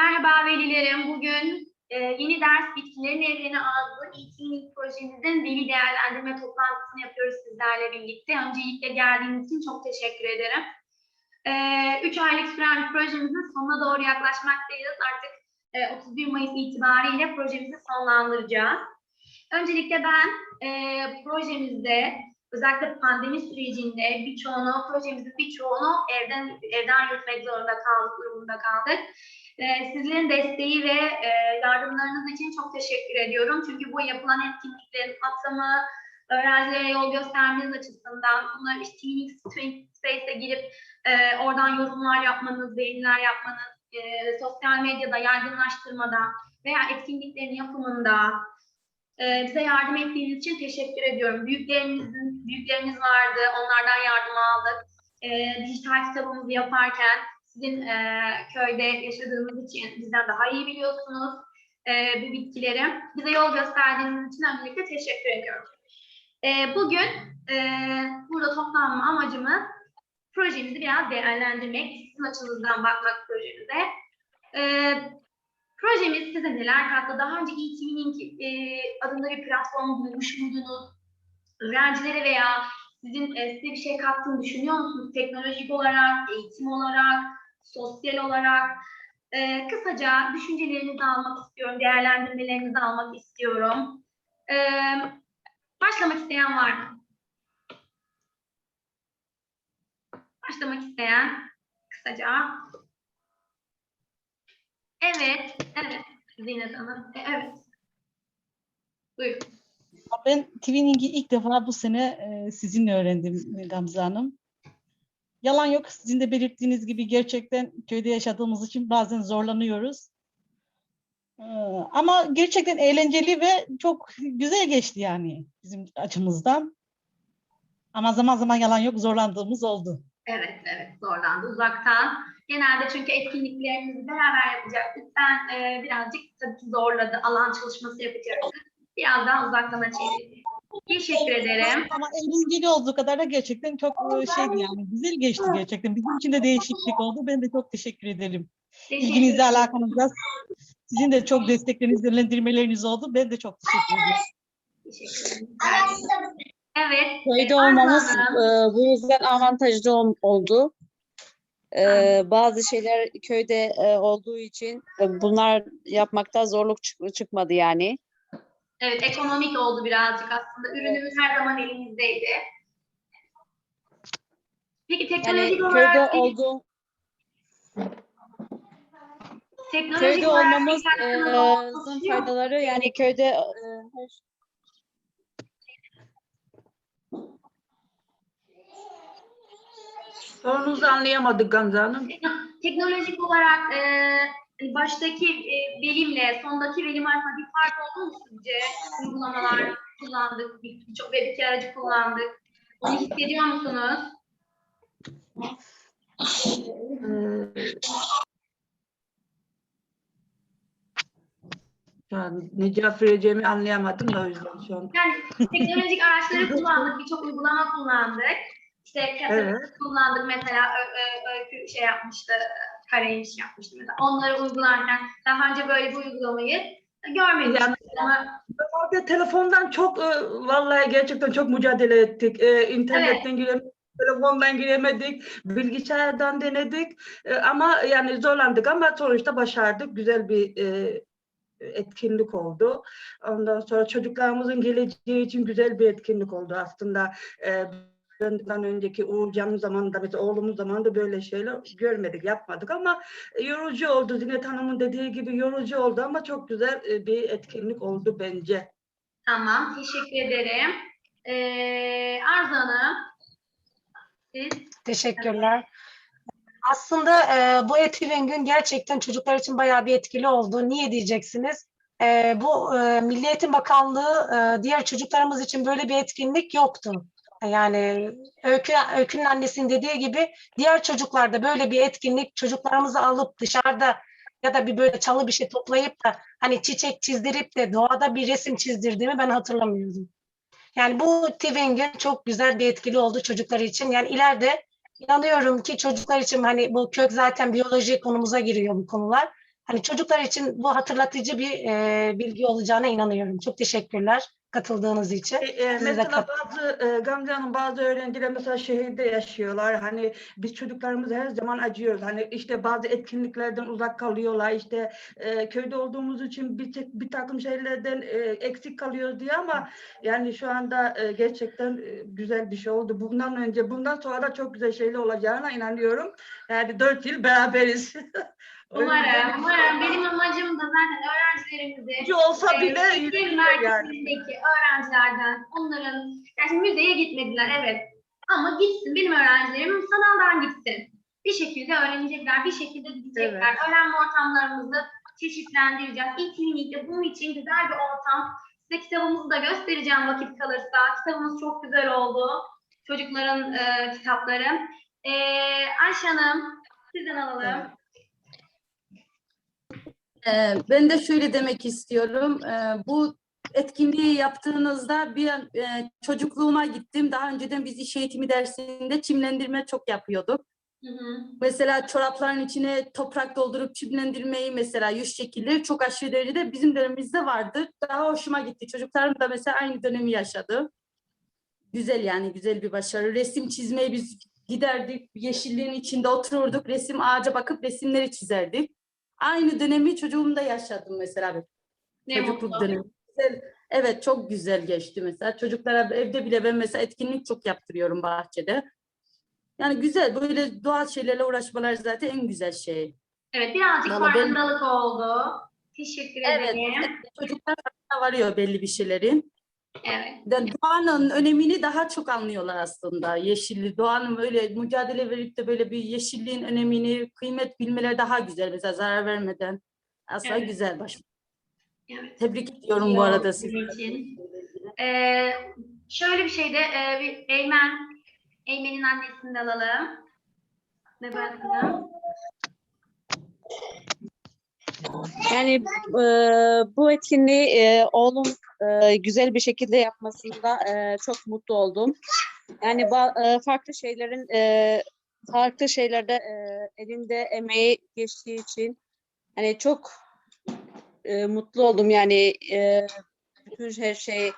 Merhaba velilerim. Bugün e, yeni ders Bitkilerin Evreni adlı eğitim projemizin veli değerlendirme toplantısını yapıyoruz sizlerle birlikte. Öncelikle geldiğiniz için çok teşekkür ederim. 3 aylık süren bir projemizin sonuna doğru yaklaşmaktayız. Artık e, 31 Mayıs itibariyle projemizi sonlandıracağız. Öncelikle ben e, projemizde özellikle pandemi sürecinde birçoğunu, projemizin birçoğunu evden evden yürütmek zorunda kaldık, durumunda kaldık. Ee, sizlerin desteği ve e, yardımlarınız için çok teşekkür ediyorum. Çünkü bu yapılan etkinliklerin kapsamı, öğrencilere yol göstermeniz açısından, bunları işte Twinix, Twin Space'e girip e, oradan yorumlar yapmanız, beğeniler yapmanız, e, sosyal medyada yaygınlaştırmada veya etkinliklerin yapımında e, bize yardım ettiğiniz için teşekkür ediyorum. Büyüklerimizin, büyüklerimiz vardı, onlardan yardım aldık. E, dijital kitabımızı yaparken sizin e, köyde yaşadığınız için bizden daha iyi biliyorsunuz e, bu bitkileri. Bize yol gösterdiğiniz için öncelikle teşekkür ediyorum. E, bugün e, burada toplanma amacımız projemizi biraz değerlendirmek, sizin açınızdan bakmak projemize. E, projemiz size neler kattı? Daha önce e-Twinning e, adında bir platform duymuş muydunuz? Öğrencilere veya sizin e, size bir şey kattığını düşünüyor musunuz? Teknolojik olarak, eğitim olarak, sosyal olarak. E, kısaca düşüncelerinizi almak istiyorum, değerlendirmelerinizi almak istiyorum. E, başlamak isteyen var mı? Başlamak isteyen kısaca. Evet, evet. Zeynep Hanım, e, evet. Buyurun. Ben Twinning'i ilk defa bu sene e, sizinle öğrendim Gamze Hanım. Yalan yok, sizin de belirttiğiniz gibi gerçekten köyde yaşadığımız için bazen zorlanıyoruz. Ee, Ama gerçekten eğlenceli ve çok güzel geçti yani bizim açımızdan. Ama zaman zaman yalan yok, zorlandığımız oldu. Evet, evet zorlandı uzaktan. Genelde çünkü etkinliklerimizi beraber yapacaktık. Ben e, birazcık tabii ki zorladı. Alan çalışması yapacaktık. Biraz daha uzaktan çevirdim. Teşekkür ederim. Ama eğlenceli olduğu kadar da gerçekten çok e, şeydi yani güzel geçti gerçekten. Bizim için de değişiklik oldu. Ben de çok teşekkür ederim. İlginizle alakanızla sizin de çok destekleriniz, yönlendirmeleriniz oldu. Ben de çok teşekkür ederim. Teşekkür ederim. Evet. Köyde olmamız e, bu yüzden avantajlı ol- oldu. E, bazı şeyler köyde e, olduğu için e, bunlar yapmakta zorluk çık- çıkmadı yani. Evet, ekonomik oldu birazcık aslında. Ürünümüz her zaman elimizdeydi. Peki Yani teknolojik olarak köyde oldu teknolojik köyde olmamız e, faydaları yani köyde e, her- Sorunuzu anlayamadık Gamze Hanım. Teknolojik olarak e, baştaki e, verimle sondaki verim arasında bir fark oldu mu sizce? Uygulamalar kullandık, bir- birçok web iki aracı kullandık. Onu hissediyor musunuz? Ee, şu an ne cevap vereceğimi anlayamadım da o yüzden şu an. Yani teknolojik araçları kullandık, birçok uygulama kullandık. İşte Catalyst Evet. kullandık mesela Ö- Ö- öykü şey yapmıştı, Karaymış yapmıştı mesela. Onları uygularken daha önce böyle bir uygulamayı görmedik. Yani- Ama telefondan çok e, vallahi gerçekten çok mücadele ettik. E, internetten giremedik, telefondan giremedik, bilgisayardan denedik. E, ama yani zorlandık ama sonuçta başardık. Güzel bir e, etkinlik oldu. Ondan sonra çocuklarımızın geleceği için güzel bir etkinlik oldu aslında. E, benden önceki Uğurcan zamanında mesela oğlumuz zamanında böyle şeyler görmedik, yapmadık ama e, yorucu oldu. Zinet Hanım'ın dediği gibi yorucu oldu ama çok güzel e, bir etkinlik oldu bence. tamam, teşekkür ederim. Ee, Arzu Hanım, siz Teşekkürler. Aslında e, bu etkilen gün gerçekten çocuklar için bayağı bir etkili oldu. Niye diyeceksiniz? E, bu e, Milli Eğitim Bakanlığı e, diğer çocuklarımız için böyle bir etkinlik yoktu. Yani Öykü, Öykü'nün annesinin dediği gibi diğer çocuklarda böyle bir etkinlik çocuklarımızı alıp dışarıda ya da bir böyle çalı bir şey toplayıp da hani çiçek çizdirip de doğada bir resim çizdirdiğimi ben hatırlamıyorum. Yani bu Tivin gün çok güzel bir etkili oldu çocuklar için. Yani ileride inanıyorum ki çocuklar için hani bu kök zaten biyoloji konumuza giriyor bu konular. hani çocuklar için bu hatırlatıcı bir e, bilgi olacağına inanıyorum. Çok teşekkürler katıldığınız için. E, e, mesela bazı e, Gamze Hanım bazı öğrenciler mesela şehirde yaşıyorlar. Hani biz çocuklarımıza her zaman acıyoruz. Hani işte bazı etkinliklerden uzak kalıyorlar. İşte e, köyde olduğumuz için bir, tek- bir takım şeylerden e, eksik kalıyoruz diye ama yani şu anda e, gerçekten e, güzel bir şey oldu. Bundan önce bundan sonra da çok güzel şeyler olacağına inanıyorum. Yani dört yıl beraberiz. Umarım, umarım. Benim amacım da zaten öğrencilerimizi Gücü olsa bile şehir yürüyor yani. merkezindeki öğrencilerden, onların, yani müzeye gitmediler evet. Ama gitsin, benim öğrencilerim sanaldan gitsin. Bir şekilde öğrenecekler, bir şekilde gidecekler. Öğrenme ortamlarımızı çeşitlendireceğiz. İlk klinikte bunun için güzel bir ortam. Size kitabımızı da göstereceğim vakit kalırsa. Kitabımız çok güzel oldu. Çocukların e, kitapları. E, Ayşe Hanım, sizden alalım. Ee, Ben de şöyle demek istiyorum. Ee, Bu etkinliği yaptığınızda bir an, e, çocukluğuma gittim. Daha önceden biz iş eğitimi dersinde çimlendirme çok yapıyorduk. Hı hı. Mesela çorapların içine toprak doldurup çimlendirmeyi mesela yüz şekilleri çok aşırı derecede bizim dönemimizde vardı. Daha hoşuma gitti. Çocuklarım da mesela aynı dönemi yaşadı. Güzel yani güzel bir başarı. Resim çizmeyi biz giderdik. Yeşilliğin içinde otururduk. Resim ağaca bakıp resimleri çizerdik. Aynı dönemi çocuğumda yaşadım mesela. Ne Çocukluk mutlu. dönemi. Güzel. Evet çok güzel geçti mesela. Çocuklara evde bile ben mesela etkinlik çok yaptırıyorum bahçede. Yani güzel böyle doğal şeylerle uğraşmalar zaten en güzel şey. Evet birazcık Vallahi ben- farkındalık oldu. Teşekkür Evet. ederim. Çocuklar farkına varıyor belli bir şeylerin. Evet. Doğanın önemini daha çok anlıyorlar aslında. Yeşilli, doğanın böyle mücadele verip de böyle bir yeşilliğin önemini, kıymet bilmeleri daha güzel. Mesela zarar vermeden. Aslında Evet. güzel baş. Evet. Tebrik ediyorum İyi bu arada sizi. Ee, şöyle bir şey de e, bir Eymen, Eymen'in annesini de alalım. Nebahat Hanım. Yani e, bu etkinliği e, oğlum e, güzel bir şekilde yapmasında e, çok mutlu oldum. Yani e, farklı şeylerin e, farklı şeylerde e, elinde emeği geçtiği için hani çok e, mutlu oldum yani e, bütün her şey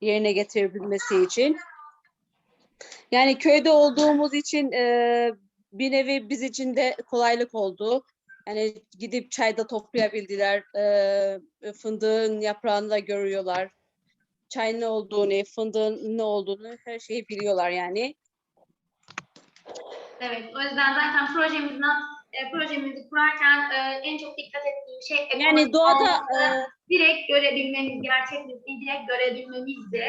yerine getirebilmesi için. Yani köyde olduğumuz için e, bir nevi biz için de kolaylık oldu. Yani gidip çayda toplayabildiler. eee, fındığın yaprağını da görüyorlar. Çay ne olduğunu, fındığın ne olduğunu her şeyi biliyorlar yani. Evet, o yüzden zaten projemizin e, projemizi kurarken e, en çok dikkat ettiğim şey Yani doğada eee, direkt görebilmemiz, gerçekliği direkt görebilmemizdi.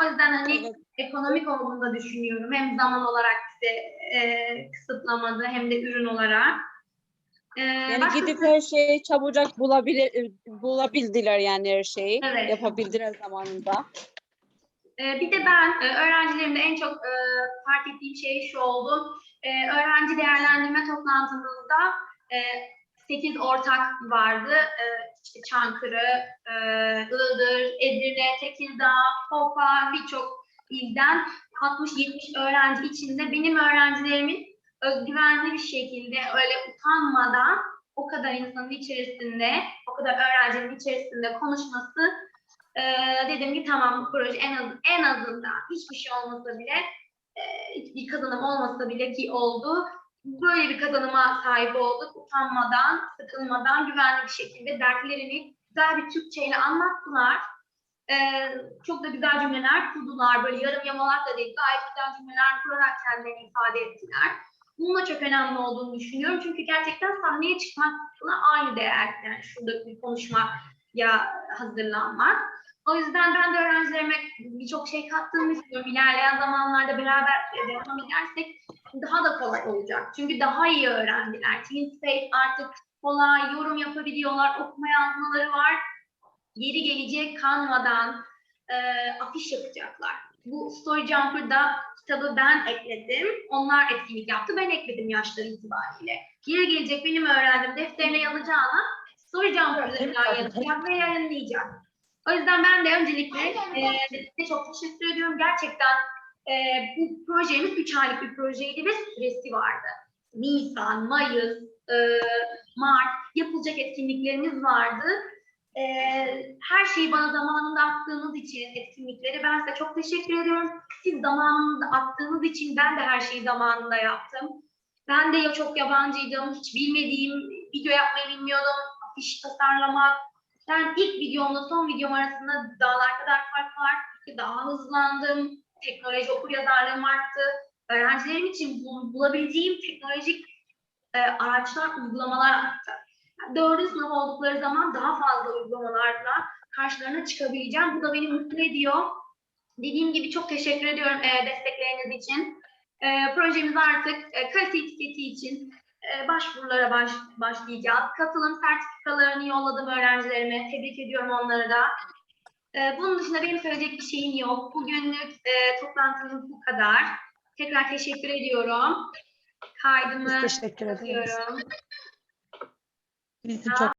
O yüzden hani evet, ekonomik olduğunu da düşünüyorum. Hem zaman olarak bize e, kısıtlamadı hem de ürün olarak. E, yani gidip her şeyi çabucak bulabilir, bulabildiler yani her şeyi. Evet. Yapabildiler zamanında. E, bir de ben e, öğrencilerimde en çok e, fark ettiğim şey şu oldu. E, öğrenci değerlendirme toplantımızda e, 8 ortak vardı. E, işte Çankırı, e, Iğdır, Edirne, Tekirdağ, Hopa birçok ilden 60-70 öğrenci içinde benim öğrencilerimin özgüvenli bir şekilde öyle utanmadan o kadar insanın içerisinde, o kadar öğrencinin içerisinde konuşması e, dedim ki tamam bu proje en az en azından hiçbir şey olmasa bile e, hiçbir kazanım olmasa bile ki oldu. Böyle bir kazanıma sahip olduk. Utanmadan, sıkılmadan, güvenli bir şekilde dertlerini güzel bir Türkçeyle anlattılar. E, çok da güzel cümleler kurdular. Böyle yarım yamalak da değil, gayet güzel cümleler kurarak kendilerini ifade ettiler. Bunun da çok önemli olduğunu düşünüyorum. Çünkü gerçekten sahneye çıkmakla aynı değer. Yani şurada bir konuşmaya hazırlanmak. O yüzden ben de öğrencilerime birçok şey kattığımı istiyorum. İlerleyen zamanlarda beraber devam edersek daha da kolay olacak. Çünkü daha iyi öğrendiler. TeamSpace artık kolay yorum yapabiliyorlar, okuma yazmaları var. Yeri gelecek kanmadan e, afiş yapacaklar. Bu Story Jumper'da kitabı ben ekledim. Onlar etkinlik yaptı. Ben ekledim yaşları itibariyle. Yeri gelecek benim öğrendim defterine yazacağına Jumper üzerinden yazacak ve yayınlayacak. O yüzden ben de öncelikle e, size çok teşekkür ediyorum. Gerçekten e, bu projemiz 3 aylık bir projeydi ve süresi vardı. Nisan, Mayıs, e, Mart yapılacak etkinliklerimiz vardı. E, her şeyi bana zamanında attığınız için etkinlikleri ben size çok teşekkür ediyorum. Siz zamanında attığınız için ben de her şeyi zamanında yaptım. Ben de çok yabancıydım, hiç bilmediğim, video yapmayı bilmiyordum, afiş tasarlamak. Ben ilk videomla son videom arasında dağlar kadar fark var. Daha hızlandım, teknoloji okur yazarlığım arttı. Öğrencilerim için bul- bulabileceğim teknolojik e, araçlar, uygulamalar arttı. Dördüncü sınıf oldukları zaman daha fazla uygulamalarla karşılarına çıkabileceğim. Bu da beni mutlu ediyor. Dediğim gibi çok teşekkür ediyorum e, destekleriniz için. E, projemiz artık e, kalite etiketi için e, başvurulara baş, başlayacağız. Katılım sertifikalarını yolladım öğrencilerime. Tebrik ediyorum onları da. E, bunun dışında benim söyleyecek bir şeyim yok. Bugünlük e, toplantımız bu kadar. Tekrar teşekkür ediyorum. Kaydımı Biz teşekkür ederiz. Yapıyorum. Biz de çok